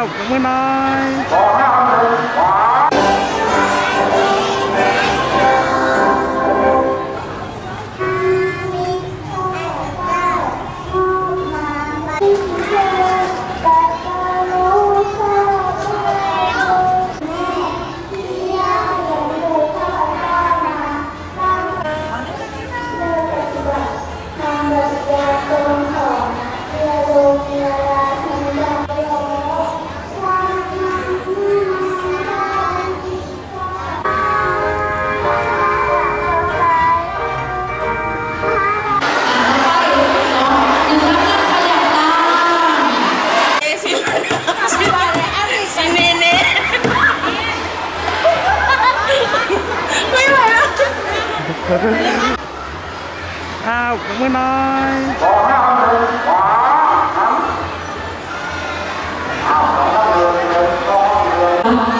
อ้าวมือหน่อย อ้าวมือหน่อยขวา